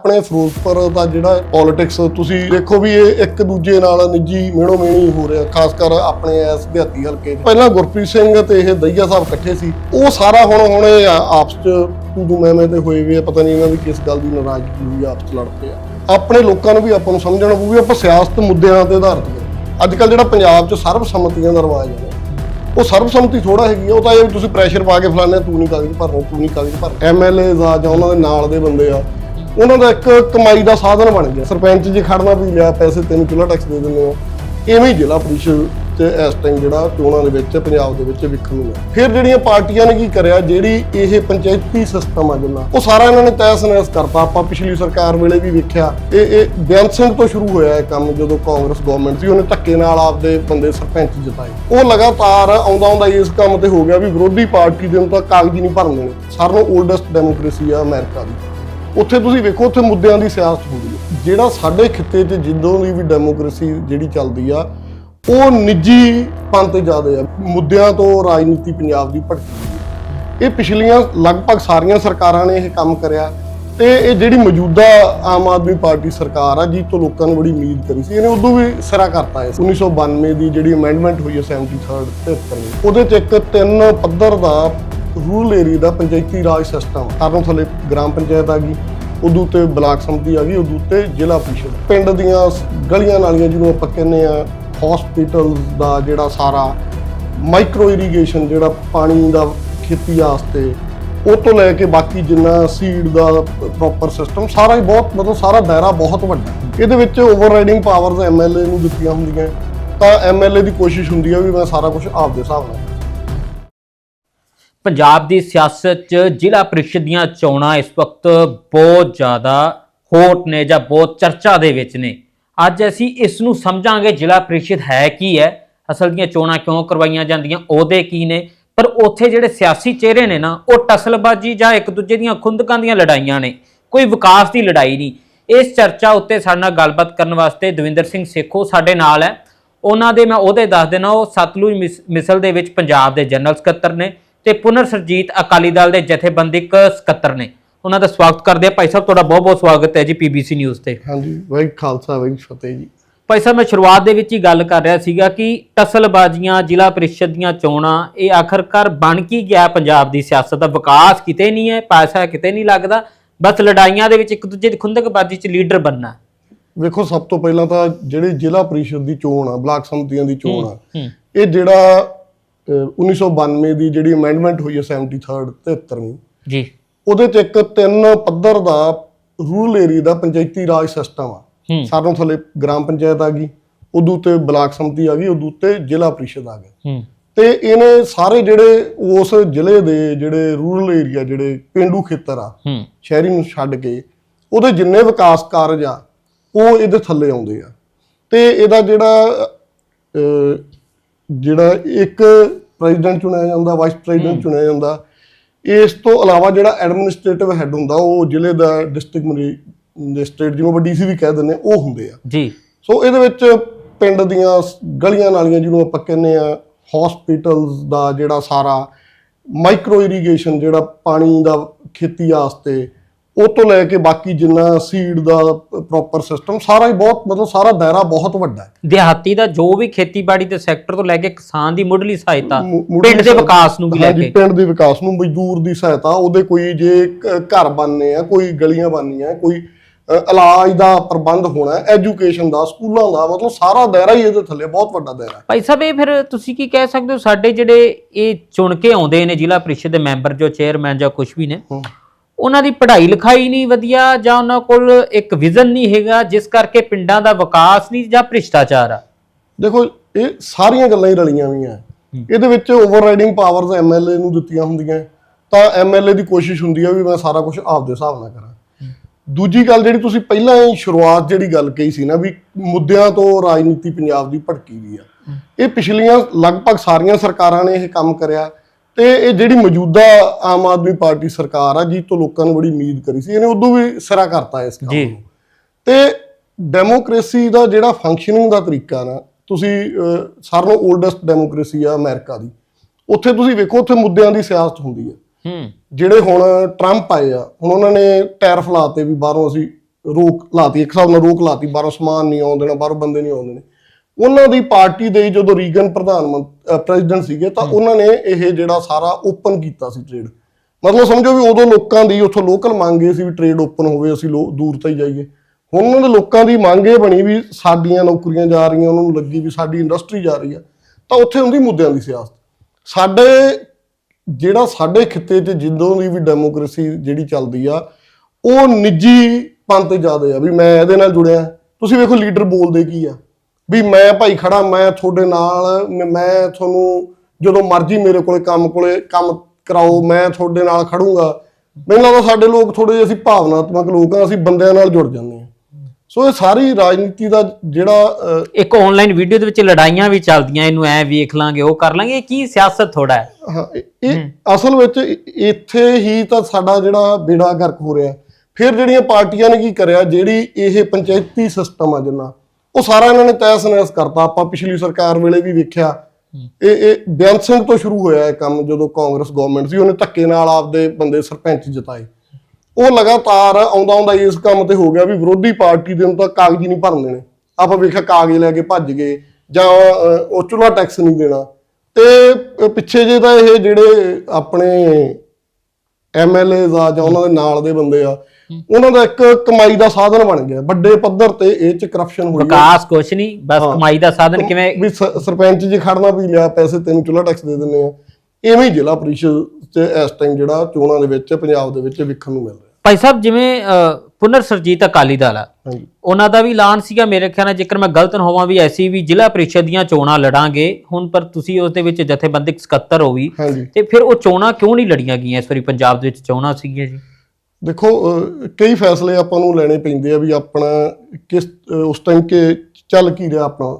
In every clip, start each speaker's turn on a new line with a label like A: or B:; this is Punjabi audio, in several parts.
A: ਆਪਣੇ ਫਿਰੋਜ਼ਪੁਰ ਦਾ ਜਿਹੜਾ ਪੋਲਿਟਿਕਸ ਤੁਸੀਂ ਦੇਖੋ ਵੀ ਇਹ ਇੱਕ ਦੂਜੇ ਨਾਲ ਨਿੱਜੀ ਮੇਣੋ ਮਿਹਣੀ ਹੋ ਰਿਹਾ, ਖਾਸ ਕਰ ਆਪਣੇ ਇਸ ਦਿਹਾਤੀ ਹਲਕੇ 'ਚ। ਪਹਿਲਾਂ ਗੁਰਪ੍ਰੀਤ ਸਿੰਘ ਤੇ ਇਹ ਦਈਆ ਸਾਹਿਬ ਇਕੱਠੇ ਸੀ। ਉਹ ਸਾਰਾ ਹੁਣ ਹੁਣ ਇਹ ਆ- ਆਪਸ 'ਚ ਤੂੰ ਤੂੰ ਮੈਂ ਮੈਂ ਤੇ ਹੋਏ ਵੀ ਆ, ਪਤਾ ਨਹੀਂ ਇਹਨਾਂ ਦੀ ਕਿਸ ਗੱਲ ਦੀ ਨਾਰਾਜ਼ਗੀ ਹੋਈ ਆਪਸ 'ਚ ਲੜ ਪਏ ਆ। ਆਪਣੇ ਲੋਕਾਂ ਨੂੰ ਵੀ ਆਪਾਂ ਨੂੰ ਸਮਝਣਾ ਪਊਗਾ ਆਪਾਂ ਸਿਆਸਤ ਮੁੱਦਿਆਂ ਤੇ ਆਧਾਰਿਤ ਕਰੀਏ ਅੱਜ ਕੱਲ ਜਿਹੜਾ ਪੰਜਾਬ 'ਚ ਸਰਬਸੰਮਤੀਆਂ ਦਾ ਰਿਵਾਜ ਹੈ ਉਹ ਸਰਬਸੰਮਤੀ ਥੋੜਾ ਹੈਗੀ ਆ, ਉਹ ਤਾਂ ਇਹ ਵੀ ਤੁਸੀਂ ਪ੍ਰੈਸ਼ਰ ਪਾ ਕੇ ਫਲਾਣੇ ਤੂੰ ਨਹੀਂ ਕਾਗਜ਼ ਭਰਨੇ, ਤੂੰ ਨਹੀਂ ਕਾਗਜ਼ ਭਰ ਐਮਐਲਏ ਆ ਜਾਂ ਉਹਨਾਂ ਦੇ ਨਾਲ ਦੇ ਬੰਦੇ ਆ ਉਹਨਾਂ ਦਾ ਇੱਕ ਕਮਾਈ ਦਾ ਸਾਧਨ ਬਣ ਗਿਆ। ਸਰਪੰਚ ਜੀ ਖੜਨਾ ਵੀ ਲਿਆ, ਪੈਸੇ ਤੈਨੂੰ ਚੁੱਲਾ ਟੈਕਸ ਦੇ ਦਿੰਦੇ ਹੋ ਇਵੇਂ ਹੀ ਜ਼ਿਲ੍ਹਾ ਪ੍ਰੀਸ਼ਦ ਤੇ ਇਸ ਟਾਈਮ ਜਿਹੜਾ ਚੋਣਾਂ ਦੇ ਵਿੱਚ, ਪੰਜਾਬ ਦੇ ਵਿੱਚ ਵਿਖਣ ਨੂੰ ਫਿਰ ਜਿਹੜੀਆਂ ਪਾਰਟੀਆਂ ਨੇ ਕੀ ਕਰਿਆ, ਜਿਹੜੀ ਇਹ ਪੰਚਾਇਤੀ ਸਿਸਟਮ ਆ ਜਿੰਨਾ, ਉਹ ਸਾਰਾ ਇਹਨਾਂ ਨੇ ਤੈਸ ਨੈਸ ਕਰਤਾ। ਆਪਾਂ ਪਿਛਲੀ ਸਰਕਾਰ ਵੇਲੇ ਵੀ ਵੇਖਿਆ, ਇਹ ਇਹ ਬੇਅੰਤ ਸਿੰਘ ਤੋਂ ਸ਼ੁਰੂ ਹੋਇਆ ਇਹ ਕੰਮ, ਜਦੋਂ ਕਾਂਗਰਸ ਗਵਰਨਮੈਂਟ ਸੀ, ਉਹਨੇ ਧੱਕੇ ਨਾਲ ਆਪਦੇ ਬੰਦੇ ਸਰਪੰਚ ਜਿਤਾਏ। ਉਹ ਲਗਾਤਾਰ ਆਉਂਦਾ ਆਉਂਦਾ ਇਸ ਕੰਮ ਤੇ ਹੋ ਗਿਆ ਵੀ ਵਿਰੋਧੀ ਪਾਰਟੀ ਦੇ ਨੂੰ ਤਾਂ ਕਾਗਜ਼ ਹੀ ਨਹੀਂ ਭਰਨ ਦੇਣੇ। ਸਾਰਿਆਂ ਨੂੰ 올ਡੈਸਟ ਡੈਮੋਕ੍ਰੇਸੀ ਆ ਅਮਰੀਕਾ ਦੀ। ਉੱਥੇ ਤੁਸੀਂ ਵੇਖੋ, ਉੱਥੇ ਮੁੱਦਿਆਂ ਦੀ ਸਿਆਸਤ ਹੁੰਦੀ ਹੈ। ਜਿਹੜਾ ਸਾਡੇ ਖਿੱਤੇ 'ਚ ਜਿੱਦੋਂ ਦੀ ਵੀ ਡੈਮੋਕ੍ਰੇਸੀ ਜਿਹੜੀ ਚੱਲਦੀ ਆ, ਉਹ ਨਿੱਜੀ ਪੰਨ ਤੇ ਜ਼ਿਆਦਾ ਆ। ਮੁੱਦਿਆਂ ਤੋਂ ਰਾਜਨੀਤੀ ਪੰਜਾਬ ਦੀ ਭਟਕੀ ਇਹ ਪਿਛਲੀਆਂ ਲਗਭਗ ਸਾਰੀਆਂ ਸਰਕਾਰਾਂ ਨੇ ਇਹ ਕੰਮ ਕਰਿਆ ਤੇ ਇਹ ਜਿਹੜੀ ਮੌਜੂਦਾ ਆਮ ਆਦਮੀ ਪਾਰਟੀ ਸਰਕਾਰ ਆ ਜੀ ਤੋਂ ਲੋਕਾਂ ਨੂੰ ਬੜੀ ਉਮੀਦ ਕਰੀ ਸੀ, ਇਹਨੇ ਉਦੋਂ ਵੀ ਸਿਰਾ ਕਰਤਾ ਹੈ। 1992 ਦੀ ਜਿਹੜੀ ਅਮੈਂਡਮੈਂਟ ਹੋਈ ਹੈ 73rd 73 ਉਹਦੇ ਚ ਇੱਕ ਤਿੰਨ ਪੱਧਰ ਦਾ ਰੂਰਲ ਏਰੀਆ ਦਾ ਪੰਚਾਇਤੀ ਰਾਜ ਸਿਸਟਮ। ਸਾਰਿਆਂ ਥੱਲੇ ਗ੍ਰਾਮ ਪੰਚਾਇਤ ਆ ਗਈ ਉਦੋਂ ਤੇ ਬਲਾਕ ਸੰਮਤੀ ਆ ਗਈ ਉਦੋਂ ਤੇ ਜ਼ਿਲ੍ਹਾ ਪ੍ਰੀਸ਼ਦ। ਪਿੰਡ ਦੀਆਂ ਸ- ਗਲੀਆਂ ਨਾਲੀਆਂ ਜਿਹਨੂੰ ਆਪਾਂ ਕਹਿੰਦੇ ਆ ਹਸਪੀਟਲ ਦਾ ਜਿਹੜਾ ਸਾਰਾ ਮਾਈਕਰੋ ਇਰੀਗੇਸ਼ਨ ਜਿਹੜਾ ਪਾਣੀ ਦਾ ਖੇਤੀ ਵਾਸਤੇ, ਉਹ ਤੋਂ ਲੈ ਕੇ ਬਾਕੀ ਜਿੰਨਾ ਸੀਡ ਦਾ ਪ੍ਰੋਪਰ ਸਿਸਟਮ ਸਾਰਾ ਹੀ ਬਹੁਤ, ਮਤਲਬ ਸਾਰਾ ਦਾਇਰਾ ਬਹੁਤ ਵੱਡਾ। ਇਹਦੇ ਵਿੱਚ ਓਵਰਰਾਈਡਿੰਗ ਪਾਵਰਸ ਐਮਐਲਏ ਨੂੰ ਦਿੱਤੀਆਂ ਹੁੰਦੀਆਂ। ਤਾਂ ਐਮਐਲਏ ਦੀ ਕੋਸ਼ਿਸ਼ ਹੁੰਦੀ ਹੈ ਵੀ ਮੈਂ ਸਾਰਾ ਕੁਝ ਆਪਦੇ ਹਿਸਾਬ ਨਾਲ
B: ਪੰਜਾਬ ਦੀ ਸਿਆਸਤ 'ਚ ਜ਼ਿਲ੍ਹਾ ਪ੍ਰੀਸ਼ਦ ਦੀਆਂ ਚੋਣਾਂ ਇਸ ਵਕਤ ਬਹੁਤ ਜ਼ਿਆਦਾ ਹੋਟ ਨੇ ਜਾਂ ਬਹੁਤ ਚਰਚਾ ਦੇ ਵਿੱਚ ਨੇ। ਅੱਜ ਅਸੀਂ ਇਸ ਨੂੰ ਸਮਝਾਂਗੇ ਜ਼ਿਲ੍ਹਾ ਪ੍ਰੀਸ਼ਦ ਹੈ ਕੀ ਹੈ, ਅਸਲ ਦੀਆਂ ਚੋਣਾਂ ਕਿਉਂ ਕਰਵਾਈਆਂ ਜਾਂਦੀਆਂ, ਉਹਦੇ ਕੀ ਨੇ, ਪਰ ਉੱਥੇ ਜਿਹੜੇ ਸਿਆਸੀ ਚਿਹਰੇ ਨੇ ਨਾ, ਉਹ ਟਸਲਬਾਜ਼ੀ ਜਾਂ ਇੱਕ ਦੂਜੇ ਦੀਆਂ ਖੁੰਦਕਾਂ ਦੀਆਂ ਲੜਾਈਆਂ ਨੇ। ਕੋਈ ਵਿਕਾਸ ਦੀ ਲੜਾਈ ਨਹੀਂ। ਇਸ ਚਰਚਾ ਉੱਤੇ ਸਾਡੇ ਨਾਲ ਗੱਲਬਾਤ ਕਰਨ ਵਾਸਤੇ ਦਵਿੰਦਰ ਸਿੰਘ ਸੇਖੋ ਸਾਡੇ ਨਾਲ ਹੈ। ਉਹਨਾਂ ਦੇ ਮੈਂ ਉਹਦੇ ਦੱਸ ਦੇਣਾ ਉਹ ਸਤਲੁਜ ਮਿਸ- ਮਿਸਲ ਦੇ ਵਿੱਚ ਪੰਜਾਬ ਦੇ ਜਨਰਲ ਸਕੱਤਰ ਨੇ। ਤੇ ਪੁਨਰ ਸਰਜੀਤ ਅਕਾਲੀ ਦਲ ਦੇ ਜਥੇਬੰਦਕ ਸਕੱਤਰ ਨੇ। ਉਹਨਾਂ ਦਾ ਸਵਾਗਤ ਕਰਦੇ ਆ ਭਾਈ ਸਾਹਿਬ ਤੁਹਾਡਾ ਬਹੁਤ ਬਹੁਤ ਸਵਾਗਤ ਹੈ ਜੀ ਪੀਬੀਸੀ ਨਿਊਜ਼ ਤੇ।
A: ਹਾਂਜੀ ਵਾਹਿ ਖਾਲਸਾ ਵਾਹਿ ਫਤਿਹ ਜੀ।
B: ਭਾਈ ਸਾਹਿਬ ਮੈਂ ਸ਼ੁਰੂਆਤ ਦੇ ਵਿੱਚ ਹੀ ਗੱਲ ਕਰ ਰਿਹਾ ਸੀਗਾ ਕਿ ਟਸਲਬਾਜ਼ੀਆਂ ਜ਼ਿਲ੍ਹਾ ਪ੍ਰੀਸ਼ਦ ਦੀਆਂ ਚੋਣਾਂ ਇਹ ਆਖਰਕਾਰ ਬਣ ਕੀ ਗਿਆ ਪੰਜਾਬ ਦੀ ਸਿਆਸਤ ਦਾ? ਵਿਕਾਸ ਕਿਤੇ ਨਹੀਂ ਹੈ ਪੈਸਾ ਕਿਤੇ ਨਹੀਂ ਲੱਗਦਾ। ਬਸ ਲੜਾਈਆਂ ਦੇ ਵਿੱਚ ਇੱਕ ਦੂਜੇ ਦੀ ਖੁੰਦਕਬਾਜ਼ੀ 'ਚ ਲੀਡਰ ਬਣਨਾ।
A: ਵੇਖੋ ਸਭ ਤੋਂ ਪਹਿਲਾਂ ਤਾਂ ਜਿਹੜੀ ਜ਼ਿਲ੍ਹਾ ਪ੍ਰੀਸ਼ਦ ਦੀ ਚੋਣ ਆ ਬਲਾਕ ਸੰਮਤੀਆਂ ਦੀ ਚੋਣ ਆ ਇਹ ਜਿਹੜਾ ਅਹ, 1992 ਦੀ ਜਿਹੜੀ ਅਮੈਂਡਮੈਂਟ ਹੋਈ ਹੈ 73rd 73ਵੀਂ
B: ਜੀ।
A: ਉਹਦੇ ਚ ਇੱਕ ਤਿੰਨ ਪੱਧਰ ਦਾ ਰੂਰਲ ਏਰੀਆ ਦਾ ਪੰਚਾਇਤੀ ਰਾਜ ਸਿਸਟਮ ਆ।
B: ਹੂੰ।
A: ਸਾਰਿਆਂ ਥੱਲੇ ਗ੍ਰਾਮ ਪੰਚਾਇਤ ਆ ਗਈ ਉਦੋਂ ਤੇ ਬਲਾਕ ਸੰਮਤੀ ਆ ਗਈ ਉਦੋਂ ਤੇ ਜ਼ਿਲ੍ਹਾ ਪ੍ਰੀਸ਼ਦ ਆ
B: ਹੂੰ।
A: ਤੇ ਇਹਨੇ ਸਾਰੇ ਜਿਹੜੇ ਉਸ ਜ਼ਿਲ੍ਹੇ ਦੇ ਜਿਹੜੇ ਰੂਰਲ ਏਰੀਆ ਜਿਹੜੇ ਪਿੰਡੂ ਖੇਤਰ ਆ ਸ਼ਹਿਰੀ ਨੂੰ ਛੱਡ ਕੇ ਉਹਦੇ ਜਿੰਨੇ ਵਿਕਾਸ ਕਾਰਜ ਆ ਉਹ ਇਹਦੇ ਥੱਲੇ ਆਉਂਦੇ ਆ। ਤੇ ਇਹਦਾ ਜਿਹੜਾ ਜਿਹੜਾ ਇੱਕ ਪ੍ਰੈਜ਼ੀਡੈਂਟ ਚੁਣਿਆ ਜਾਂਦਾ ਵਾਈਸ ਪ੍ਰੈਜ਼ੀਡੈਂਟ ਚੁਣਿਆ ਜਾਂਦਾ ਇਸ ਤੋਂ ਇਲਾਵਾ ਜਿਹੜਾ ਐਡਮਿਨਿਸਟ੍ਰੇਟਿਵ ਹੈੱਡ ਹੁੰਦਾ ਉਹ ਜ਼ਿਲ੍ਹੇ ਦਾ ਡਿਸਟ੍ਰਿਕਟ ਮੈਜਿਸਟ੍ਰੇਟ ਜਿਹਨੂੰ ਆਪਾਂ ਡੀਸੀ ਵੀ ਕਹਿ ਦਿੰਦੇ ਆ ਉਹ ਹੁੰਦੇ ਆ।
B: ਜੀ।
A: ਸੋ ਇਹਦੇ ਵਿੱਚ ਪਿੰਡ ਦੀਆਂ ਗਲੀਆਂ ਨਾਲੀਆਂ ਜਿਹਨੂੰ ਆਪਾਂ ਕਹਿੰਦੇ ਆ ਹਸਪੀਟਲਸ ਦਾ ਜਿਹੜਾ ਸਾਰਾ ਮਾਈਕਰੋ ਇਰੀਗੇਸ਼ਨ ਜਿਹੜਾ ਪਾਣੀ ਦਾ ਖੇਤੀ ਵਾਸਤੇ ਉਹ ਤੋਂ ਲੈ ਕੇ ਬਾਕੀ ਜਿੰਨਾ ਸੀਡ ਦਾ ਪ੍ਰੋਪਰ ਸਿਸਟਮ ਸਾਰਾ ਹੀ ਬਹੁਤ ਮਤਲਬ ਸਾਰਾ ਦਾਇਰਾ ਬਹੁਤ ਵੱਡਾ ਹੈ
B: ਦਿਹਾਤੀ ਦਾ ਜੋ ਵੀ ਖੇਤੀਬਾੜੀ ਦੇ ਸੈਕਟਰ ਤੋਂ ਲੈ ਕੇ ਕਿਸਾਨ ਦੀ ਮੁੱਢਲੀ ਸਹਾਇਤਾ ਪਿੰਡ ਦੇ ਵਿਕਾਸ ਨੂੰ ਵੀ ਲੈ ਕੇ
A: ਪਿੰਡ ਦੇ ਵਿਕਾਸ ਨੂੰ ਮਜ਼ਦੂਰ ਦੀ ਸਹਾਇਤਾ ਉਹਦੇ ਕੋਈ ਜੇ ਘਰ ਬਣਨੇ ਆ ਕੋਈ ਗਲੀਆਂ ਬਣਨੀਆਂ ਕੋਈ ਇਲਾਜ ਦਾ ਪ੍ਰਬੰਧ ਹੋਣਾ ਐਜੂਕੇਸ਼ਨ ਦਾ ਸਕੂਲਾਂ ਦਾ ਮਤਲਬ ਸਾਰਾ ਦਾਇਰਾ ਹੀ ਇਹਦੇ ਥੱਲੇ ਬਹੁਤ ਵੱਡਾ ਦਾਇਰਾ ਹੈ।
B: ਭਾਈ ਸਾਹਿਬ ਇਹ ਫਿਰ ਤੁਸੀਂ ਕੀ ਕਹਿ ਸਕਦੇ ਹੋ ਸਾਡੇ ਜਿਹੜੇ ਇਹ ਚੁਣ ਕੇ ਆਉਂਦੇ ਨੇ ਜ਼ਿਲ੍ਹਾ ਪ੍ਰੀਸ਼ਦ ਦੇ ਮੈਂਬਰ ਜੋ ਚੇਅਰਮੈਨ ਜਾਂ ਕੁਝ ਵੀ ਨੇ। ਉਹਨਾਂ ਦੀ ਪੜ੍ਹਾਈ ਲਿਖਾਈ ਨਹੀਂ ਵਧੀਆ ਜਾਂ ਉਹਨਾਂ ਕੋਲ ਇੱਕ ਵਿਜ਼ਨ ਨਹੀਂ ਹੈਗਾ ਜਿਸ ਕਰਕੇ ਪਿੰਡਾਂ ਦਾ ਵਿਕਾਸ ਨਹੀਂ ਜਾਂ ਭ੍ਰਿਸ਼ਟਾਚਾਰ ਆ?
A: ਦੇਖੋ ਇਹ ਸਾਰੀਆਂ ਗੱਲਾਂ ਹੀ ਰਲੀਆਂ ਹੋਈਆਂ। ਇਹਦੇ ਵਿੱਚ ਓਵਰਰਾਈਡਿੰਗ ਪਾਵਰਸ ਐਮਐਲਏ ਨੂੰ ਦਿੱਤੀਆਂ ਹੁੰਦੀਆਂ। ਤਾਂ ਐਮਐਲਏ ਦੀ ਕੋਸ਼ਿਸ਼ ਹੁੰਦੀ ਹੈ ਵੀ ਮੈਂ ਸਾਰਾ ਕੁਝ ਆਪਦੇ ਹਿਸਾਬ ਨਾਲ ਕਰਾਂ। ਦੂਜੀ ਗੱਲ ਜਿਹੜੀ ਤੁਸੀਂ ਪਹਿਲਾਂ ਹੀ ਸ਼ੁਰੂਆਤ ਜਿਹੜੀ ਗੱਲ ਕਹੀ ਸੀ ਨਾ ਵੀ ਮੁੱਦਿਆਂ ਤੋਂ ਰਾਜਨੀਤੀ ਪੰਜਾਬ ਦੀ ਭਟਕੀ ਦੀ ਆ। ਇਹ ਪਿਛਲੀਆਂ ਲਗਭਗ ਸਾਰੀਆਂ ਸਰਕਾਰਾਂ ਨੇ ਇਹ ਕੰਮ ਕਰਿਆ। ਤੇ ਇਹ ਜਿਹੜੀ ਮੌਜੂਦਾ ਆਮ ਆਦਮੀ ਪਾਰਟੀ ਸਰਕਾਰ ਆ ਜੀ ਤੋਂ ਲੋਕਾਂ ਨੇ ਬੜੀ ਉਮੀਦ ਕਰੀ ਸੀ ਇਹਨੇ ਉਦੋਂ ਵੀ ਸਿਰਾ ਕਰਤਾ ਇਸ ਕੰਮ। ਨੂੰ। ਤੇ ਡੈਮੋਕ੍ਰੇਸੀ ਦਾ ਜਿਹੜਾ ਫੰਕਸ਼ਨਿੰਗ ਦਾ ਤਰੀਕਾ ਨਾ ਤੁਸੀਂ ਸਾਰਿਆਂ ਨੂੰ 올ਡੈਸਟ ਡੈਮੋਕ੍ਰੇਸੀ ਆ ਅਮਰੀਕਾ ਦੀ ਉੱਥੇ ਤੁਸੀਂ ਵੇਖੋ ਉੱਥੇ ਮੁੱਦਿਆਂ ਦੀ ਸਿਆਸਤ ਹੁੰਦੀ ਹੈ
B: ਹੂੰ।
A: ਜਿਹੜੇ ਹੁਣ ਟਰੰਪ ਆਏ ਆ ਹੁਣ ਉਹਨਾਂ ਨੇ ਟੈਰਫ ਲਾਤੇ ਵੀ ਬਾਹਰੋਂ ਅਸੀਂ ਰੋਕ ਲਾਤੀ ਇੱਕ ਹਿਸਾਬ ਨਾਲ ਰੋਕ ਲਾਤੀ ਬਾਹਰੋਂ ਸਮਾਨ ਨਹੀਂ ਆਉਣ ਦੇਣਾ ਬਾਹਰੋਂ ਬੰਦੇ ਨਹੀਂ ਆਉਂਦੇ ਨੇ ਉਹਨਾਂ ਦੀ ਪਾਰਟੀ ਦੇ ਜਦੋਂ ਰੀਗਨ ਪ੍ਰਧਾਨ ਮੰਤਰੀ ਪ੍ਰੈਜ਼ੀਡੈਂਟ ਸੀਗੇ ਤਾਂ ਉਹਨਾਂ ਨੇ ਇਹ ਜਿਹੜਾ ਸਾਰਾ ਓਪਨ ਕੀਤਾ ਸੀ ਟ੍ਰੇਡ ਮਤਲਬ ਸਮਝੋ ਵੀ ਉਦੋਂ ਲੋਕਾਂ ਦੀ ਉੱਥੋਂ ਲੋਕਲ ਮੰਗੇ ਸੀ ਵੀ ਟ੍ਰੇਡ ਓਪਨ ਹੋਵੇ ਅਸੀਂ ਲੋ- ਦੂਰ ਤਾਂ ਹੀ ਜਾਈਏ। ਹੁਣ ਉਹਨਾਂ ਦੇ ਲੋਕਾਂ ਦੀ ਮੰਗ ਇਹ ਬਣੀ ਵੀ ਸਾਡੀਆਂ ਨੌਕਰੀਆਂ ਜਾ ਰਹੀਆਂ ਉਹਨਾਂ ਨੂੰ ਲੱਗੀ ਵੀ ਸਾਡੀ ਇੰਡਸਟਰੀ ਜਾ ਰਹੀ ਆ। ਤਾਂ ਉੱਥੇ ਹੁੰਦੀ ਮੁੱਦਿਆਂ ਦੀ ਸਿਆਸਤ। ਸਾਡੇ ਜਿਹੜਾ ਸਾਡੇ ਖਿੱਤੇ 'ਚ ਜਿੱਦੋਂ ਦੀ ਵੀ ਡੈਮੋਕ੍ਰੇਸੀ ਜਿਹੜੀ ਚੱਲਦੀ ਆ ਉਹ ਨਿੱਜੀ ਪੰਨ ਤੇ ਜ਼ਿਆਦਾ ਆ ਵੀ ਮੈਂ ਇਹਦੇ ਨਾਲ ਜੁੜਿਆ। ਤੁਸੀਂ ਵੇਖੋ ਲੀਡਰ ਬੋਲਦੇ ਕੀ ਆ? ਵੀ ਮੈਂ ਭਾਈ ਖੜਾ ਮੈਂ ਤੁਹਾਡੇ ਨਾਲ ਮ- ਤੁਹਾਨੂੰ ਜਦੋਂ ਮਰਜ਼ੀ ਮੇਰੇ ਕੋਲੇ ਕੰਮ ਕੋਲੇ ਕੰਮ ਕਰਾਓ ਮੈਂ ਤੁਹਾਡੇ ਨਾਲ ਖੜੂੰਗਾ। ਮੈਨੂੰ ਲੱਗਦਾ ਸਾਡੇ ਲੋਕ ਥੋੜੇ ਜਿਹੇ ਅਸੀਂ ਭਾਵਨਾਤਮਕ ਲੋਕ ਆ ਅਸੀਂ ਬੰਦਿਆਂ ਨਾਲ ਜੁੜ ਜਾਂਦੇ ਆ ਸੋ ਇਹ ਸਾਰੀ ਰਾਜਨੀਤੀ ਦਾ ਜਿਹੜਾ
B: ਇੱਕ ਆਨਲਾਈਨ ਵੀਡੀਓ ਦੇ ਵਿੱਚ ਲੜਾਈਆਂ ਵੀ ਚੱਲਦੀਆਂ ਇਹਨੂੰ ਐ ਵੇਖ ਲਾਂਗੇ ਉਹ ਕਰ ਲਾਂਗੇ ਕੀ ਸਿਆਸਤ ਥੋੜਾ ਹੈ?
A: ਹਾਂ ਇਹ- ਅਸਲ ਵਿੱਚ ਇੱਥੇ ਹੀ ਤਾਂ ਸਾਡਾ ਜਿਹੜਾ ਬੇੜਾ ਗਰਕ ਹੋ ਰਿਹਾ। ਫਿਰ ਜਿਹੜੀਆਂ ਪਾਰਟੀਆਂ ਨੇ ਕੀ ਕਰਿਆ ਜਿਹੜੀ ਇਹ ਪੰਚਾਇਤੀ ਸਿਸਟਮ ਆ ਜਿੰਨਾ ਉਹ ਸਾਰਾ ਇਹਨਾਂ ਨੇ ਤੈਸ ਨੈਸ ਕਰਤਾ। ਆਪਾਂ ਪਿਛਲੀ ਸਰਕਾਰ ਵੇਲੇ ਵੀ ਵੇਖਿਆ। ਇਹ ਇਹ ਬੇਅੰਤ ਸਿੰਘ ਤੋਂ ਸ਼ੁਰੂ ਹੋਇਆ ਇਹ ਕੰਮ, ਜਦੋਂ ਕਾਂਗਰਸ ਗਵਰਨਮੈਂਟ ਸੀ, ਉਹਨੇ ਧੱਕੇ ਨਾਲ ਆਪਦੇ ਬੰਦੇ ਸਰਪੰਚ ਜਿਤਾਏ। ਉਹ ਲਗਾਤਾਰ ਆਉਂਦਾ ਆਉਂਦਾ ਇਸ ਕੰਮ ਤੇ ਹੋ ਗਿਆ ਵੀ ਵਿਰੋਧੀ ਪਾਰਟੀ ਦੇ ਨੂੰ ਤਾਂ ਕਾਗਜ਼ ਹੀ ਨਹੀਂ ਭਰਨ ਦੇਣੇ। ਆਪਾਂ ਵੇਖਿਆ ਕਾਗਜ਼ ਲੈ ਕੇ ਭੱਜ ਗਏ, ਜਾਂ ਉਹ ਚੁਲਾ ਟੈਕਸ ਨਹੀਂ ਦੇਣਾ। ਤੇ ਪਿੱਛੇ ਜੇ ਤਾਂ ਇਹ ਜਿਹੜੇ ਆਪਣੇ ਐਮਐਲਏਜ਼ ਆ ਜਾਂ ਉਹਨਾਂ ਦੇ ਨਾਲ ਦੇ ਬੰਦੇ ਆ ਉਹਨਾਂ ਦਾ ਇੱਕ ਕਮਾਈ ਦਾ ਸਾਧਨ ਬਣ ਗਿਆ। ਵੱਡੇ ਪੱਧਰ ਤੇ ਇਹ ਚ ਕਰਪਸ਼ਨ ਹੋਈ।
B: ਵਿਕਾਸ ਕੁਛ ਨਹੀਂ ਬਸ ਕਮਾਈ ਦਾ ਸਾਧਨ ਕਿਵੇਂ
A: ਵੀ ਸਰਪੰਚ ਜੀ ਖੜਨਾ ਵੀ ਲਿਆ ਪੈਸੇ ਤੈਨੂੰ ਚੁੱਲਾ ਟੈਕਸ ਦੇ ਦਿੰਦੇ ਆ। ਐਵੇਂ ਹੀ ਜ਼ਿਲ੍ਹਾ ਪਰਿਸ਼ਦ ਚ ਇਸ ਟਾਈਮ ਜਿਹੜਾ ਚੋਣਾਂ ਦੇ ਵਿੱਚ ਪੰਜਾਬ ਦੇ ਵਿੱਚ ਵੇਖਣ ਨੂੰ ਮਿਲ ਰਿਹਾ।
B: ਭਾਈ ਸਾਹਿਬ ਜਿਵੇਂ ਪੁਨਰ ਸਰਜੀਤ ਅਕਾਲੀ ਦਲ ਆ। ਉਹਨਾਂ ਦਾ ਵੀ ਐਲਾਨ ਸੀਗਾ ਮੇਰੇ ਖਿਆਲ ਨਾਲ ਜੇਕਰ ਮੈਂ ਗਲਤ ਨਾ ਹੋਵਾਂ ਵੀ ਐਸੀ ਵੀ ਜ਼ਿਲ੍ਹਾ ਪ੍ਰੀਸ਼ਦ ਦੀਆਂ ਚੋਣਾਂ ਲੜਾਂਗੇ। ਹੁਣ ਪਰ ਤੁਸੀਂ ਉਸ ਦੇ ਵਿੱਚ ਜਥੇਬੰਦਕ ਸਕੱਤਰ ਹੋ ਵੀ। ਤੇ ਫਿਰ ਉਹ ਚੋਣਾਂ ਕਿਉਂ ਨਹੀਂ ਲੜੀਆਂ ਗਈਆਂ ਇਸ ਵਾਰੀ ਪੰਜਾਬ ਦੇ ਵਿੱਚ? ਚੋਣਾਂ ਸੀਗੀਆਂ ਜੀ।
A: ਦੇਖੋ ਕਈ ਫੈਸਲੇ ਆਪਾਂ ਨੂੰ ਲੈਣੇ ਪੈਂਦੇ ਆ ਵੀ ਆਪਣਾ ਕਿਸ ਉਸ ਟਾਈਮ ਕੇ ਚੱਲ ਕੀ ਰਿਹਾ ਆਪਣਾ।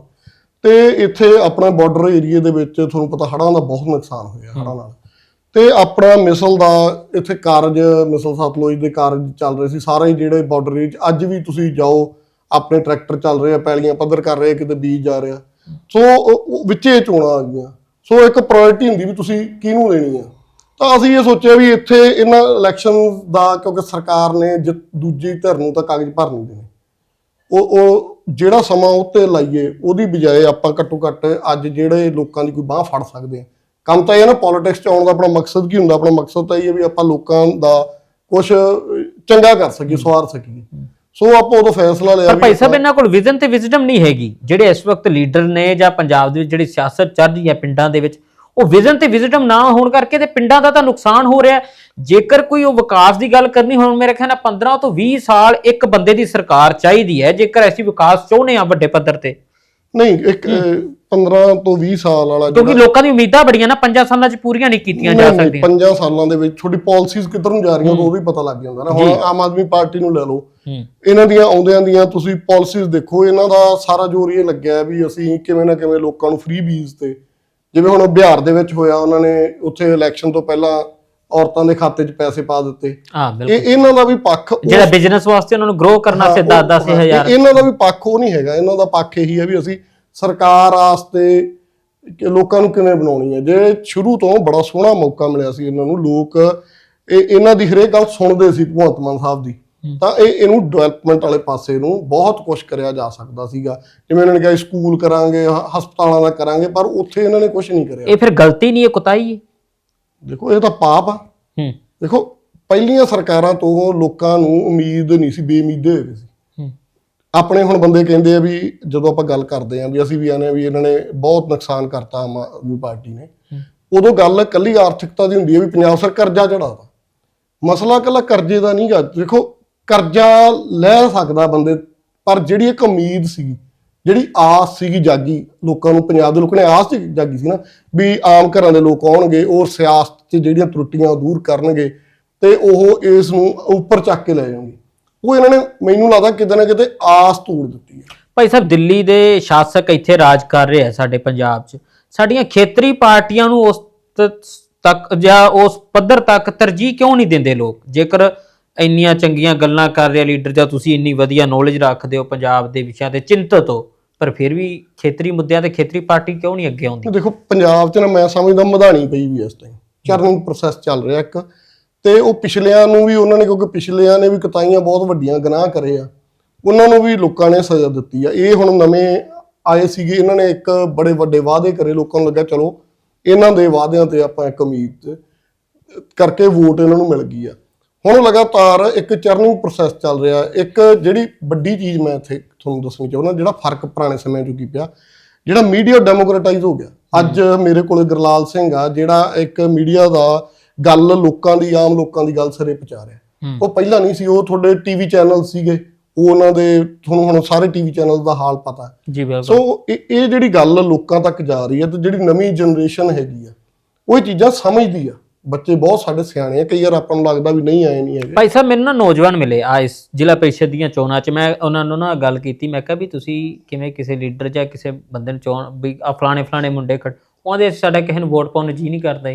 A: ਤੇ ਇੱਥੇ ਆਪਣਾ ਬਾਰਡਰ ਏਰੀਆ ਦੇ ਵਿੱਚ ਤੁਹਾਨੂੰ ਪਤਾ ਹੜ੍ਹਾਂ ਦਾ ਬਹੁਤ ਨੁਕਸਾਨ ਹੋਇਆ ਹੜ੍ਹਾਂ ਨਾਲ। ਤੇ ਆਪਣਾ ਮਿਸਲ ਦਾ ਇੱਥੇ ਕਾਰਜ ਮਿਸਲ ਸਤਲੁਜ ਦੇ ਕਾਰਜ ਚੱਲ ਰਹੇ ਸੀ। ਸਾਰੇ ਜਿਹੜੇ ਬਾਰਡਰ ਏਰੀਆ 'ਚ ਅੱਜ ਵੀ ਤੁਸੀਂ ਜਾਓ, ਆਪਣੇ ਟਰੈਕਟਰ ਚੱਲ ਰਹੇ ਆ, ਪੈਲੀਆਂ ਪੱਧਰ ਕਰ ਰਹੇ ਆ, ਕਿਤੇ ਬੀਜ ਜਾ ਰਿਹਾ। ਸੋ ਉਹ- ਵਿੱਚੇ ਚੋਣਾਂ ਆ ਗਈਆਂ। ਸੋ ਇੱਕ ਪ੍ਰਾਇੋਰਟੀ ਹੁੰਦੀ ਵੀ ਤੁਸੀਂ ਕਿਹਨੂੰ ਦੇਣੀ ਆ? ਤਾਂ ਅਸੀਂ ਇਹ ਸੋਚਿਆ ਵੀ ਇੱਥੇ ਇਹਨਾਂ ਇਲੈਕਸ਼ਨ ਦਾ ਕਿਉਂਕਿ ਸਰਕਾਰ ਨੇ ਦੂਜੀ ਧਿਰ ਨੂੰ ਤਾਂ ਕਾਗਜ਼ ਭਰ ਨਹੀਂ ਦੇਣੇ। ਉਹ ਉਹ ਜਿਹੜਾ ਸਮਾਂ ਉੱਤੇ ਲਾਈਏ ਉਹਦੀ ਬਜਾਏ ਆਪਾਂ ਘੱਟੋ ਘੱਟ ਅੱਜ ਜਿਹੜੇ ਲੋਕਾਂ ਦੀ ਕੋਈ ਬਾਹ ਫੜ ਸਕਦੇ ਆ। ਕੰਮ ਤਾਂ ਇਹ ਨਾ ਪੋਲਿਟਿਕਸ ਚ ਆਉਣ ਦਾ ਆਪਣਾ ਮਕਸਦ ਕੀ ਹੁੰਦਾ? ਆਪਣਾ ਮਕਸਦ ਤਾਂ ਇਹ ਹੈ ਵੀ ਆਪਾਂ ਲੋਕਾਂ ਦਾ ਕੁਝ ਚੰਗਾ ਕਰ ਸਕੀਏ ਸਵਾਰ ਸਕੀਏ। ਸੋ ਆਪਾਂ ਉਦੋਂ ਫੈਸਲਾ ਲਿਆ
B: ਪਰ ਭਾਈ ਸਾਹਿਬ ਇਹਨਾਂ ਕੋਲ ਵਿਜ਼ਨ ਤੇ ਵਿਜ਼ਡਮ ਨਹੀਂ ਹੈਗੀ। ਜਿਹੜੇ ਇਸ ਵਕਤ ਲੀਡਰ ਨੇ ਜਾਂ ਪੰਜਾਬ ਦੇ ਵਿੱਚ ਜਿਹੜੀ ਸਿਆਸਤ ਚੱਲ ਰਹੀ ਹੈ ਪਿੰਡਾਂ ਦੇ ਵਿੱਚ ਉਹ ਵਿਜ਼ਨ ਤੇ ਵਿਜ਼ਡਮ ਨਾ ਹੋਣ ਕਰਕੇ ਤੇ ਪਿੰਡਾਂ ਦਾ ਤਾਂ ਨੁਕਸਾਨ ਹੋ ਰਿਹਾ। ਜੇਕਰ ਕੋਈ ਉਹ ਵਿਕਾਸ ਦੀ ਗੱਲ ਕਰਨੀ ਹੁਣ ਮੇਰੇ ਖਿਆਲ ਨਾਲ 15 ਤੋਂ 20 ਸਾਲ ਇੱਕ ਬੰਦੇ ਦੀ ਸਰਕਾਰ ਚਾਹੀਦੀ ਹੈ ਜੇਕਰ ਅਸੀਂ ਵਿਕਾਸ ਚਾਹੁੰਦੇ ਆ ਵੱਡੇ ਪੱਧਰ ਤੇ।
A: ਨਹੀਂ ਇੱਕ ਅਹ, 15 ਤੋਂ 20 ਸਾਲ ਵਾਲਾ
B: ਕਿਉਂਕਿ ਲੋਕਾਂ ਦੀ ਉਮੀਦਾਂ ਬੜੀਆਂ ਨਾ 5 ਸਾਲਾਂ 'ਚ ਪੂਰੀਆਂ ਨਹੀਂ ਕੀਤੀਆਂ ਜਾ ਸਕਦੀਆਂ।
A: ਪੰਜਾਂ ਸਾਲਾਂ ਦੇ ਵਿੱਚ ਤੁਹਾਡੀ ਪਾਲਿਸੀਜ਼ ਕਿੱਧਰ ਨੂੰ ਜਾ ਰਹੀਆਂ ਉਹ ਵੀ ਪਤਾ ਲੱਗ ਜਾਂਦਾ ਨਾ। ਹੁਣ ਆਮ ਆਦਮੀ ਪਾਰਟੀ ਨੂੰ ਲੈ ਲਓ। ਇਹਨਾਂ ਦੀਆਂ ਆਉਂਦਿਆਂ ਦੀਆਂ ਤੁਸੀਂ ਪਾਲਿਸੀਜ਼ ਦੇਖੋ ਇਹਨਾਂ ਦਾ ਸਾਰਾ ਜ਼ੋਰ ਇਹ ਲੱਗਿਆ ਵੀ ਅਸੀਂ ਕਿਵੇਂ ਨਾ ਕਿਵੇਂ ਲੋਕਾਂ ਨੂੰ ਫ੍ਰੀ ਬੀਜ ਤੇ ਜਿਵੇਂ ਹੁਣ ਬਿਹਾਰ ਦੇ ਵਿੱਚ ਹੋਇਆ ਉਹਨਾਂ ਨੇ ਉੱਥੇ ਇਲੈਕਸ਼ਨ ਤੋਂ ਪਹਿਲਾਂ ਔਰਤਾਂ ਦੇ ਖਾਤੇ 'ਚ ਪੈਸੇ ਪਾ ਦਿੱਤੇ।
B: ਹਾਂ ਬਿਲਕੁਲ।
A: ਇਹ ਇਹਨਾਂ ਦਾ ਵੀ ਪੱਖ
B: ਜਿਹੜਾ ਬਿਜ਼ਨਸ ਵਾਸਤੇ ਉਹਨਾਂ ਨੂੰ ਗਰੋ ਕਰਨਾ ਸੀ
A: ਉਹ-
B: 10
A: ਹਾਂ,
B: 10000
A: ਇਹ- ਇਹਨਾਂ ਦਾ ਵੀ ਪੱਖ ਉਹ ਨਹੀਂ ਹੈਗਾ। ਇਹਨਾਂ ਦਾ ਪੱਖ ਇਹੀ ਹੈ ਵੀ ਅਸੀਂ ਸਰਕਾਰ ਆਸਤੇ ਕਿ ਲੋਕਾਂ ਨੂੰ ਕਿਵੇਂ ਬਣਾਉਣੀ ਹੈ। ਜੇ ਸ਼ੁਰੂ ਤੋਂ ਬੜਾ ਸੋਹਣਾ ਮੌਕਾ ਮਿਲਿਆ ਸੀ ਇਹਨਾਂ ਨੂੰ ਲੋਕ ਇਹ ਇਹਨਾਂ ਦੀ ਹਰੇਕ ਗੱਲ ਸੁਣਦੇ ਸੀ ਭਗਵੰਤ ਮਾਨ ਸਾਹਿਬ ਦੀ। ਤਾਂ ਇਹ ਇਹਨੂੰ ਡਿਵੈਲਪਮੈਂਟ ਵਾਲੇ ਪਾਸੇ ਨੂੰ ਬਹੁਤ ਕੁਝ ਕਰਿਆ ਜਾ ਸਕਦਾ ਸੀਗਾ। ਜਿਵੇਂ ਇਹਨਾਂ ਨੇ ਕਿਹਾ ਸਕੂਲ ਕਰਾਂਗੇ ਹਸਪਤਾਲਾਂ ਦਾ ਕਰਾਂਗੇ ਪਰ ਉੱਥੇ ਇਹਨਾਂ ਨੇ ਕੁਝ ਨਹੀਂ ਕਰਿਆ।
B: ਇਹ ਫਿਰ ਗਲਤੀ ਨਹੀਂ ਹੈ ਕੁਤਾਈ ਹੈ?
A: ਦੇਖੋ ਇਹ ਤਾਂ ਪਾਪ ਆ।
B: ਹੂੰ।
A: ਦੇਖੋ ਪਹਿਲੀਆਂ ਸਰਕਾਰਾਂ ਤੋਂ ਲੋਕਾਂ ਨੂੰ ਉਮੀਦ ਨਹੀਂ ਸੀ ਬੇਉਮੀਦੇ ਹੋਏ ਸੀ।
B: ਹੂੰ।
A: ਆਪਣੇ ਹੁਣ ਬੰਦੇ ਕਹਿੰਦੇ ਆ ਵੀ ਜਦੋਂ ਆਪਾਂ ਗੱਲ ਕਰਦੇ ਆ ਵੀ ਅਸੀਂ ਵੀ ਆਨੇ ਆ ਵੀ ਇਹਨਾਂ ਨੇ ਬਹੁਤ ਨੁਕਸਾਨ ਕਰਤਾ ਆਮ ਆਦਮੀ ਪਾਰਟੀ ਨੇ। ਉਦੋਂ ਗੱਲ ਕੱਲੀ ਆਰਥਿਕਤਾ ਦੀ ਹੁੰਦੀ ਹੈ ਵੀ ਪੰਜਾਬ ਸਰ ਕਰਜ਼ਾ ਚੜਾਵਾ ਮਸਲਾ ਕੱਲਾ ਕਰਜ਼ੇ ਦਾ ਨਹੀਂ ਗਾ। ਦੇਖੋ ਕਰਜ਼ਾ ਲੈ ਸਕਦਾ ਬੰਦੇ, ਪਰ ਜਿਹੜੀ ਇੱਕ ਉਮੀਦ ਸੀ, ਜਿਹੜੀ ਆਸ ਸੀਗੀ ਜਾਗੀ, ਲੋਕਾਂ ਨੂੰ ਪੰਜਾਬ ਦੇ ਲੋਕਾਂ ਨੇ ਆਸ ਜਾਗੀ ਸੀ ਨਾ, ਵੀ ਆਮ ਘਰਾਂ ਦੇ ਲੋਕ ਆਉਣਗੇ, ਉਹ ਸਿਆਸਤ 'ਚ ਜਿਹੜੀਆਂ ਤਰੁੱਟੀਆਂ ਦੂਰ ਕਰਨਗੇ ਤੇ ਉਹ ਇਸ ਨੂੰ ਉੱਪਰ ਚੱਕ ਕੇ ਲੈ ਜਾਣਗੇ। ਉਹ ਇਹਨਾਂ ਨੇ ਮੈਨੂੰ ਲੱਗਦਾ ਕਿਤੇ ਨਾ ਕਿਤੇ ਆਸ ਤੋੜ ਦਿੱਤੀ ਹੈ।
B: ਭਾਈ ਸਾਹਿਬ, ਦਿੱਲੀ ਦੇ ਸ਼ਾਸਕ ਇੱਥੇ ਰਾਜ ਕਰ ਰਹੇ ਆ ਸਾਡੇ ਪੰਜਾਬ 'ਚ। ਸਾਡੀਆਂ ਖੇਤਰੀ ਪਾਰਟੀਆਂ ਨੂੰ ਉਸ ਤੱਕ ਜਾਂ ਉਸ ਪੱਧਰ ਤੱਕ ਤਰਜੀਹ ਕਿਉਂ ਨਹੀਂ ਦਿੰਦੇ ਲੋਕ? ਜੇਕਰ ਇੰਨੀਆਂ ਚੰਗੀਆਂ ਗੱਲਾਂ ਕਰ ਰਿਹਾ ਲੀਡਰ, ਜਾਂ ਤੁਸੀਂ ਇੰਨੀ ਵਧੀਆ ਨੌਲੇਜ ਰੱਖਦੇ ਹੋ ਪੰਜਾਬ ਦੇ ਵਿਸ਼ਿਆਂ ਤੇ ਚਿੰਤਤ ਹੋ, ਪਰ ਫਿਰ ਵੀ ਖੇਤਰੀ ਮੁੱਦਿਆਂ ਤੇ ਖੇਤਰੀ ਪਾਰਟੀ ਕਿਉਂ ਨਹੀਂ ਅੱਗੇ ਆਉਂਦੀ?
A: ਦੇਖੋ, ਪੰਜਾਬ 'ਚ ਨਾ ਮੈਂ ਸਮਝਦਾ ਮਧਾਣੀ ਪਈ ਵੀ ਇਸ ਟਾਈਮ ਚਰਨਿੰਗ ਪ੍ਰੋਸੈਸ ਚੱਲ ਰਿਹਾ ਇੱਕ। ਤੇ ਉਹ ਪਿਛਲਿਆਂ ਨੂੰ ਵੀ, ਉਹਨਾਂ ਨੇ ਕਿਉਂਕਿ ਪਿਛਲਿਆਂ ਨੇ ਵੀ ਕਤਾਈਆਂ ਬਹੁਤ ਵੱਡੀਆਂ ਗੁਨਾਹ ਕਰੇ ਆ। ਉਹਨਾਂ ਨੂੰ ਵੀ ਲੋਕਾਂ ਨੇ ਸਜ਼ਾ ਦਿੱਤੀ ਆ। ਇਹ ਹੁਣ ਨਵੇਂ ਆਏ ਸੀਗੇ, ਇਹਨਾਂ ਨੇ ਇੱਕ ਬੜੇ ਵੱਡੇ ਵਾਅਦੇ ਕਰੇ। ਲੋਕਾਂ ਨੂੰ ਲੱਗਾ ਚਲੋ, ਇਹਨਾਂ ਦੇ ਵਾਅਦਿਆਂ ਤੇ ਆਪਾਂ ਇੱਕ ਉਮੀਦ ਕਰਕੇ ਵੋਟ ਇਹਨਾਂ ਨੂੰ ਮਿਲ ਗਈ ਆ। ਹੁਣ ਲਗਾਤਾਰ ਇੱਕ ਚਰਨਿੰਗ ਪ੍ਰੋਸੈਸ ਚੱਲ ਰਿਹਾ ਇੱਕ ਜਿਹੜੀ ਵੱਡੀ ਚੀਜ਼ ਮੈਂ ਇੱਥੇ ਤੁਹਾਨੂੰ ਦੱਸਣੀ ਚਾਹੁੰਦਾ ਜਿਹੜਾ ਫ਼ਰਕ ਪੁਰਾਣੇ ਸਮੇਂ 'ਚ ਕੀ ਪਿਆ? ਜਿਹੜਾ ਮੀਡੀਆ ਡੈਮੋਕ੍ਰੇਟਾਈਜ਼ ਹੋ ਗਿਆ। ਅੱਜ ਮੇਰੇ ਕੋਲੇ ਗੁਰਲਾਲ ਸਿੰਘ ਆ ਜਿਹੜਾ ਇੱਕ ਮੀਡੀਆ ਦਾ ਗੱਲ ਲੋਕਾਂ ਦੀ ਆਮ ਲੋਕਾਂ ਦੀ ਗੱਲ ਸਿਰੇ ਪਹੁੰਚਾ ਰਿਹਾ। ਉਹ ਪਹਿਲਾਂ ਨਹੀਂ ਸੀ ਉਹ ਤੁਹਾਡੇ ਟੀਵੀ ਚੈਨਲ ਸੀਗੇ। ਉਹ ਉਹਨਾਂ ਦੇ ਤੁਹਾਨੂੰ ਹੁਣ ਸਾਰੇ ਟੀਵੀ ਚੈਨਲ ਦਾ ਹਾਲ ਪਤਾ ਹੈ।
B: ਜੀ ਬਿਲਕੁਲ।
A: ਸੋ ਇਹ ਇਹ ਜਿਹੜੀ ਗੱਲ ਲੋਕਾਂ ਤੱਕ ਜਾ ਰਹੀ ਹੈ ਤੇ ਜਿਹੜੀ ਨਵੀਂ ਜਨਰੇਸ਼ਨ ਹੈਗੀ ਆ ਉਹ ਇਹ ਚੀਜ਼ਾਂ ਸਮਝਦੀ ਆ। ਬੱਚੇ ਬਹੁਤ ਸਾਡੇ ਸਿਆਣੇ ਆ, ਕਈ ਵਾਰ ਆਪਾਂ ਨੂੰ ਲੱਗਦਾ ਵੀ ਨਹੀਂ, ਆਏ ਨਹੀਂ ਹੈਗੇ।
B: ਭਾਈ ਸਾਹਿਬ, ਮੈਨੂੰ ਨਾ ਨੌਜਵਾਨ ਮਿਲੇ ਆ ਇਸ ਜ਼ਿਲ੍ਹਾ ਪ੍ਰੀਸ਼ਦ ਦੀਆਂ ਚੋਣਾਂ 'ਚ। ਮੈਂ ਉਹਨਾਂ ਨੂੰ ਨਾ ਗੱਲ ਕੀਤੀ, ਮੈਂ ਕਿਹਾ ਵੀ ਤੁਸੀਂ ਕਿਵੇਂ ਕਿਸੇ ਲੀਡਰ ਜਾਂ ਕਿਸੇ ਬੰਦੇ ਨੂੰ ਚੋਣ, ਵੀ ਆ ਫਲਾਣੇ ਫਲਾਣੇ ਮੁੰਡੇ ਖੜ ਉਹਦੇ ਸਾਡਾ ਕਿਸੇ ਨੂੰ ਵੋਟ ਪਾਉਣ ਨੂੰ ਜੀ ਨਹੀਂ ਕਰਦਾ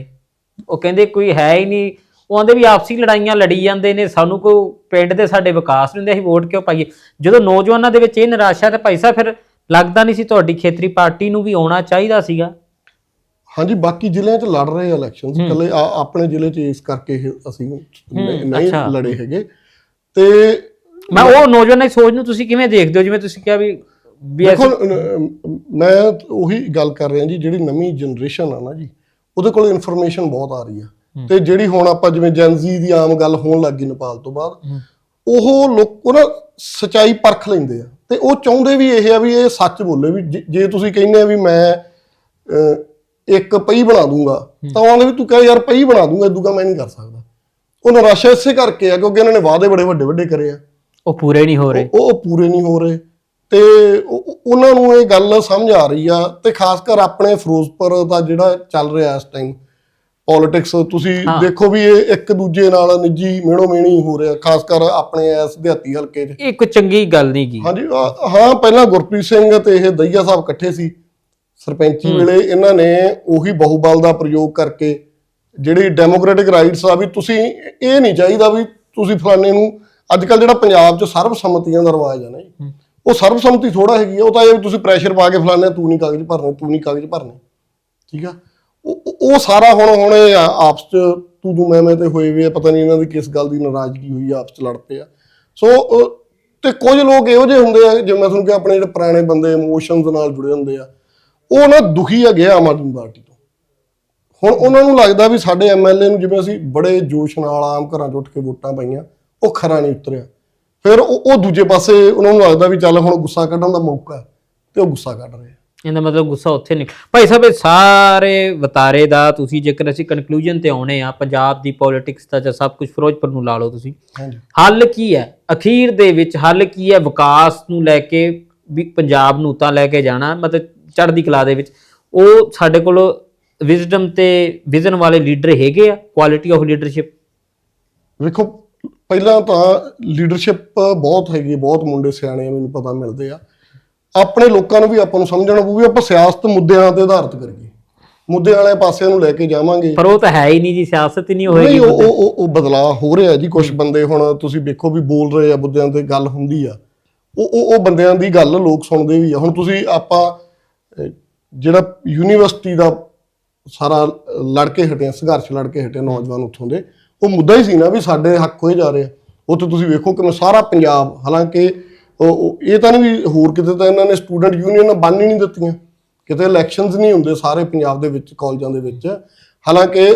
B: ਉਹ ਕਹਿੰਦੇ ਕੋਈ ਹੈ ਹੀ ਨਹੀਂ। ਉਹਦੇ ਵੀ ਆਪਸੀ ਲੜਾਈਆਂ ਲੜੀ ਜਾਂਦੇ ਨੇ, ਸਾਨੂੰ ਕੋਈ ਪਿੰਡ ਦੇ ਸਾਡੇ ਵਿਕਾਸ ਨਹੀਂ ਹੁੰਦੇ, ਅਸੀਂ ਵੋਟ ਕਿਉਂ ਪਾਈਏ? ਜਦੋਂ ਨੌਜਵਾਨਾਂ ਦੇ ਵਿੱਚ ਇਹ ਨਿਰਾਸ਼ਾ, ਤੇ ਭਾਈ ਸਾਹਿਬ ਫਿਰ ਲੱਗਦਾ ਨਹੀਂ ਸੀ ਤੁਹਾਡੀ ਖੇਤਰੀ ਪਾਰਟੀ ਨੂੰ ਵੀ ਆਉਣਾ ਚਾਹੀਦਾ ਸੀਗਾ।
A: ਹਾਂਜੀ ਬਾਕੀ ਜ਼ਿਲ੍ਹਿਆਂ 'ਚ ਲੜ ਰਹੇ ਇਲੈਕਸ਼ਨਸ ਇਕੱਲੇ ਆ- ਆਪਣੇ ਜ਼ਿਲ੍ਹੇ 'ਚ ਇਸ ਕਰਕੇ ਇਹ ਅਸੀਂ ਨਹੀਂ ਨਹੀਂ
B: ਅੱਛਾ।
A: ਲੜੇ ਹੈਗੇ। ਤੇ
B: ਮੈਂ ਉਹ ਨੌਜਵਾਨਾਂ ਦੀ ਸੋਚ ਨੂੰ ਤੁਸੀਂ ਕਿਵੇਂ ਦੇਖਦੇ ਹੋ? ਜਿਵੇਂ ਤੁਸੀਂ ਕਿਹਾ ਵੀ ਵੀ
A: ਦੇਖੋ ਮੈਂ ਉਹੀ ਗੱਲ ਕਰ ਰਿਹਾ ਜੀ ਜਿਹੜੀ ਨਵੀਂ ਜਨਰੇਸ਼ਨ ਆ ਨਾ ਜੀ ਉਹਦੇ ਕੋਲ ਇਨਫੋਰਮੇਸ਼ਨ ਬਹੁਤ ਆ ਰਹੀ ਆ। ਤੇ ਜਿਹੜੀ ਹੁਣ ਆਪਾਂ ਜਿਵੇਂ ਜੈਨਜ਼ੀ ਦੀ ਆਮ ਗੱਲ ਹੋਣ ਲੱਗੀ ਨੇਪਾਲ ਤੋਂ ਬਾਅਦ ਉਹ ਲੋਕ ਉਹ ਨਾ ਸਚਾਈ ਪਰਖ ਲੈਂਦੇ ਆ। ਤੇ ਉਹ ਚਾਹੁੰਦੇ ਵੀ ਇਹ ਆ ਵੀ ਇਹ ਸੱਚ ਬੋਲੇ ਵੀ ਜੇ- ਜੇ ਤੁਸੀਂ ਕਹਿੰਦੇ ਆ ਵੀ ਮੈਂ ਇੱਕ ਪਈ ਬਣਾ ਦੂੰਗਾ। ਤਾਂ ਉਹ ਆਂਦੇ ਵੀ ਤੂੰ ਕਹੇ ਯਾਰ ਪਈ ਬਣਾ ਦੂੰਗਾ ਇਦੂਗਾ ਮੈਂ ਨਹੀਂ ਕਰ ਸਕਦਾ। ਉਹ ਨਿਰਾਸ਼ਾ ਇਸੇ ਕਰਕੇ ਆ ਕਿਉਂਕਿ ਇਹਨਾਂ ਨੇ ਵਾਅਦੇ ਬੜੇ ਵੱਡੇ ਵੱਡੇ ਕਰੇ ਆ।
B: ਉਹ ਪੂਰੇ ਨਹੀਂ ਹੋ ਰਹੇ।
A: ਉਹ ਉਹ ਪੂਰੇ ਨਹੀਂ ਹੋ ਰਹੇ। ਤੇ ਉਹ- ਉਹ- ਉਹਨਾਂ ਨੂੰ ਇਹ ਗੱਲ ਸਮਝ ਆ ਰਹੀ ਆ ਤੇ ਖਾਸ ਕਰ ਆਪਣੇ ਫਿਰੋਜ਼ਪੁਰ ਦਾ ਜਿਹੜਾ ਚੱਲ ਰਿਹਾ ਇਸ ਟਾਈਮ ਪੋਲਿਟਿਕਸ ਤੁਸੀਂ ਦੇਖੋ ਵੀ ਇਹ ਇੱਕ ਦੂਜੇ ਨਾਲ ਨਿੱਜੀ ਮੇਣੋ ਮੇਣੀ ਹੋ ਰਿਹਾ ਖਾਸ ਕਰ ਆਪਣੇ ਇਸ ਦਿਹਾਤੀ ਹਲਕੇ 'ਚ।
B: ਇਹ ਕੋਈ ਚੰਗੀ ਗੱਲ ਨਹੀਂ ਗੀ
A: ਹਾਂਜੀ ਹਾਂ ਪਹਿਲਾਂ ਗੁਰਪ੍ਰੀਤ ਸਿੰਘ ਤੇ ਇਹ ਦਈਆ ਸਾਹਿਬ ਇਕੱਠੇ ਸੀ। ਸਰਪੰਚੀ ਵੇਲੇ ਇਹਨਾਂ ਨੇ ਉਹੀ ਬਹੁਬਲ ਦਾ ਪ੍ਰਯੋਗ ਕਰਕੇ ਜਿਹੜੀ ਡੈਮੋਕ੍ਰੈਟਿਕ ਰਾਈਟਸ ਆ ਵੀ ਤੁਸੀਂ ਇਹ ਨਹੀਂ ਚਾਹੀਦਾ ਵੀ ਤੁਸੀਂ ਫਲਾਣੇ ਨੂੰ ਅੱਜ ਕੱਲ ਜਿਹੜਾ ਪੰਜਾਬ 'ਚ ਸਰਬਸੰਮਤੀਆਂ ਦਾ ਰਿਵਾਜ ਆ ਨਾ ਜੀ ਉਹ ਸਰਬਸੰਮਤੀ ਥੋੜਾ ਹੈਗੀ ਆ ਉਹ ਤਾਂ ਇਹ ਵੀ ਤੁਸੀਂ ਪ੍ਰੈਸ਼ਰ ਪਾ ਕੇ ਫਲਾਣੇ ਤੂੰ ਨਹੀਂ ਕਾਗਜ਼ ਭਰਨੇ ਤੂੰ ਨਹੀਂ ਕਾਗਜ਼ ਭਰਨੇ ਠੀਕ ਆ? ਉਹ ਸਾਰਾ ਹੁਣ ਹੁਣ ਇਹ ਆਪਸ 'ਚ ਤੂੰ ਤੂੰ ਮੈਂ ਮੈਂ ਤੇ ਹੋਏ ਵੀ ਪਤਾ ਨਹੀਂ ਇਹਨਾਂ ਦੀ ਕਿਸ ਗੱਲ ਦੀ ਨਾਰਾਜ਼ਗੀ ਹੋਈ ਆ ਆਪਸ 'ਚ ਲੜ ਪਏ ਆ। ਸੋ ਤੇ ਕੁਝ ਲੋਕ ਇਹੋ ਜਿਹੇ ਹੁੰਦੇ ਆ ਜਿਵੇਂ ਮੈਂ ਤੁਹਾਨੂੰ ਕਿਹਾ ਆਪਣੇ ਜਿਹੜੇ ਪੁਰਾਣੇ ਬੰਦੇ ਇਮੋਸ਼ਨਸ ਨਾਲ ਜੁੜੇ ਹੁੰਦੇ ਆ ਉਹ ਨਾ ਦੁਖੀ ਹੈਗੇ ਆ ਆਮ ਆਦਮੀ ਪਾਰਟੀ ਤੋਂ। ਹੁਣ ਉਹਨਾਂ ਨੂੰ ਲੱਗਦਾ ਵੀ ਸਾਡੇ ਐਮਐਲਏ ਨੂੰ ਜਿਵੇਂ ਅਸੀਂ ਬੜੇ ਜੋਸ਼ ਨਾਲ ਆਮ ਘਰਾਂ 'ਚ ਉੱਠ ਕੇ ਵੋਟਾਂ ਪਾਈਆਂ ਉਹ ਖਰਾ ਨਹੀਂ ਉਤਰਿਆ। ਫਿਰ ਉਹ ਉਹ ਦੂਜੇ ਪਾਸੇ ਉਹਨਾਂ ਨੂੰ ਲੱਗਦਾ ਵੀ ਚੱਲ ਹੁਣ ਗੁੱਸਾ ਕੱਢਣ ਦਾ ਮੌਕਾ ਹੈ ਤੇ ਉਹ ਗੁੱਸਾ ਕੱਢ ਰਹੇ ਆ।
B: ਇਹਦਾ ਮਤਲਬ ਗੁੱਸਾ ਉੱਥੇ ਨਹੀਂ। ਭਾਈ ਸਾਹਿਬ ਇਹ ਸਾਰੇ ਵਤਾਰੇ ਦਾ ਤੁਸੀਂ ਜੇਕਰ ਅਸੀਂ ਕਨਕਲੂਜਨ ਤੇ ਆਉਣੇ ਆ ਪੰਜਾਬ ਦੀ ਪੋਲਿਟਿਕਸ ਦਾ ਜਾਂ ਸਭ ਕੁਝ ਫਿਰੋਜ਼ਪੁਰ ਨੂੰ ਲਾ ਲਓ ਤੁਸੀਂ
A: ਹਾਂਜੀ।
B: ਹੱਲ ਕੀ ਹੈ? ਅਖੀਰ ਦੇ ਵਿੱਚ ਹੱਲ ਕੀ ਹੈ? ਵਿਕਾਸ ਨੂੰ ਲੈ ਕੇ ਵੀ ਪੰਜਾਬ ਨੂੰ ਤਾਂ ਲੈ ਕੇ ਜਾਣਾ ਮਤਲਬ ਚੜ੍ਹਦੀ ਕਲਾ ਦੇ ਵਿੱਚ ਉਹ ਸਾਡੇ ਕੋਲ ਵਿਜ਼ਡਮ ਤੇ ਵਿਜ਼ਨ ਵਾਲੇ ਲੀਡਰ ਹੈਗੇ ਆ ਕੁਆਲਿਟੀ ਆਫ ਲੀਡਰਸ਼ਿਪ
A: ਵੇਖੋ ਪਹਿਲਾਂ ਤਾਂ ਲੀਡਰਸ਼ਿਪ ਬਹੁਤ ਹੈਗੀ ਬਹੁਤ ਮੁੰਡੇ ਸਿਆਣੇ ਮੈਨੂੰ ਪਤਾ ਮਿਲਦੇ ਆ। ਆਪਣੇ ਲੋਕਾਂ ਨੂੰ ਵੀ ਆਪਾਂ ਨੂੰ ਸਮਝਣਾ ਪਊ ਵੀ ਆਪਾਂ ਸਿਆਸਤ ਮੁੱਦਿਆਂ ਤੇ ਆਧਾਰਿਤ ਕਰੀਏ। ਮੁੱਦੇ ਵਾਲੇ ਪਾਸੇ ਨੂੰ ਲੈ ਕੇ ਜਾਵਾਂਗੇ।
B: ਪਰ ਉਹ ਤਾਂ ਹੈ ਹੀ ਨਹੀਂ ਜੀ ਸਿਆਸਤ ਹੀ ਨਹੀਂ
A: ਨਹੀਂ
B: ਹੋਏਗੀ
A: ਉਹ ਉਹ ਉਹ- ਉਹ ਬਦਲਾਅ ਹੋ ਰਿਹਾ ਜੀ ਕੁਝ ਬੰਦੇ ਹੁਣ ਤੁਸੀਂ ਵੇਖੋ ਵੀ ਬੋਲ ਰਹੇ ਆ ਮੁੱਦਿਆਂ ਤੇ ਗੱਲ ਹੁੰਦੀ ਆ। ਉਹ ਉਹ ਉਹ ਬੰਦਿਆਂ ਦੀ ਗੱਲ ਲੋਕ ਸੁਣਦੇ ਵੀ ਆ। ਹੁਣ ਤੁਸੀਂ ਆਪਾਂ ਜਿਹੜਾ ਯੂਨੀਵਰਸਿਟੀ ਦਾ ਸਾਰਾ ਲੜ ਕੇ ਹਟੇ ਸੰਘਰਸ਼ ਲੜ ਕੇ ਹਟੇ ਨੌਜਵਾਨ ਉੱਥੋਂ ਦੇ ਉਹ ਮੁੱਦਾ ਹੀ ਸੀ ਨਾ ਵੀ ਸਾਡੇ ਹੱਕ ਹੋਏ ਜਾ ਰਹੇ ਆ। ਉੱਥੇ ਤੁਸੀਂ ਵੇਖੋ ਕਿ ਸਾਰਾ ਪੰਜਾਬ ਹਾਲਾਂਕਿ ਇਹ ਤਾਂ ਨਹੀਂ ਵੀ ਹੋਰ ਕਿਤੇ ਤਾਂ ਇਹਨਾਂ ਨੇ ਸਟੂਡੈਂਟ ਯੂਨੀਅਨ ਬੰਨ ਹੀ ਨਹੀਂ ਦਿੱਤੀਆਂ। ਕਿਤੇ ਇਲੈਕਸ਼ਨਸ ਨਹੀਂ ਹੁੰਦੇ ਸਾਰੇ ਪੰਜਾਬ ਦੇ ਵਿੱਚ ਕਾਲਜਾਂ ਦੇ ਵਿੱਚ। ਹਾਲਾਂਕਿ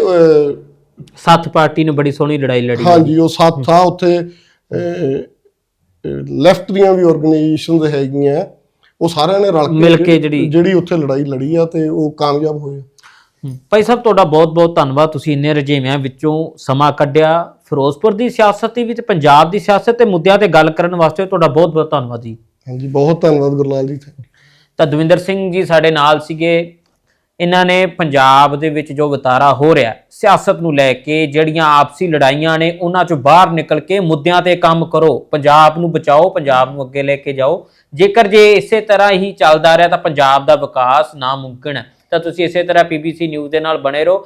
B: ਸੱਤ ਪਾਰਟੀ ਨੇ ਬੜੀ ਸੋਹਣੀ ਲੜਾਈ ਲੜੀ।
A: ਹਾਂਜੀ ਉਹ ਸੱਤ ਆ ਉੱਥੇ ਲੈਫਟ ਦੀਆਂ ਵੀ ਆਰਗੇਨਾਈਜੇਸ਼ਨਸ ਹੈਗੀਆਂ। ਉਹ ਸਾਰਿਆਂ ਨੇ ਰਲ
B: ਕੇ ਜਿਹੜੀ-
A: ਜਿਹੜੀ ਉੱਥੇ ਲੜਾਈ ਲੜੀ ਆ ਤੇ ਉਹ ਕਾਮਯਾਬ ਹੋਏ
B: ਹਮ, ਭਾਈ ਸਾਹਿਬ ਤੁਹਾਡਾ ਬਹੁਤ-ਬਹੁਤ ਧੰਨਵਾਦ। ਤੁਸੀਂ ਇੰਨੇ ਰੁਝੇਵਿਆਂ ਵਿੱਚੋਂ ਸਮਾਂ ਕੱਢਿਆ। ਫਿਰੋਜ਼ਪੁਰ ਦੀ ਸਿਆਸਤ ਦੇ ਵਿੱਚ ਪੰਜਾਬ ਦੀ ਸਿਆਸਤ ਤੇ ਮੁੱਦਿਆਂ ਤੇ ਗੱਲ ਕਰਨ ਵਾਸਤੇ ਤੁਹਾਡਾ ਬਹੁਤ-ਬਹੁਤ ਧੰਨਵਾਦ ਜੀ।
A: ਹਾਂਜੀ ਬਹੁਤ ਧੰਨਵਾਦ ਗੁਰਲਾਲ ਜੀ
B: ਤਾਂ ਦਵਿੰਦਰ ਸਿੰਘ ਜੀ ਸਾਡੇ ਨਾਲ ਸੀਗੇ। ਇਹਨਾਂ ਨੇ ਪੰਜਾਬ ਦੇ ਵਿੱਚ ਜੋ ਵਤਾਰਾ ਹੋ ਰਿਹਾ, ਸਿਆਸਤ ਨੂੰ ਲੈ ਕੇ ਜਿਹੜੀਆਂ ਆਪਸੀ ਲੜਾਈਆਂ ਨੇ, ਉਹਨਾਂ ਚੋਂ ਬਾਹਰ ਨਿਕਲ ਕੇ ਮੁੱਦਿਆਂ ਤੇ ਕੰਮ ਕਰੋ, ਪੰਜਾਬ ਨੂੰ ਬਚਾਓ, ਪੰਜਾਬ ਨੂੰ ਅੱਗੇ ਲੈ ਕੇ ਜਾਓ। ਜੇਕਰ ਜੇ ਇਸੇ ਤਰ੍ਹਾਂ ਹੀ ਚੱਲਦਾ ਰਿਹਾ ਤਾਂ ਪੰਜਾਬ ਦਾ ਵਿਕਾਸ ਨਾਮੁਮਕਿਨ ਹੈ। ਤਾਂ ਤੁਸੀਂ ਇਸੇ ਤਰ੍ਹਾਂ ਪੀਬੀਸੀ ਨਿਊਜ਼ ਦੇ ਨਾਲ ਬਣੇ ਰਹੋ।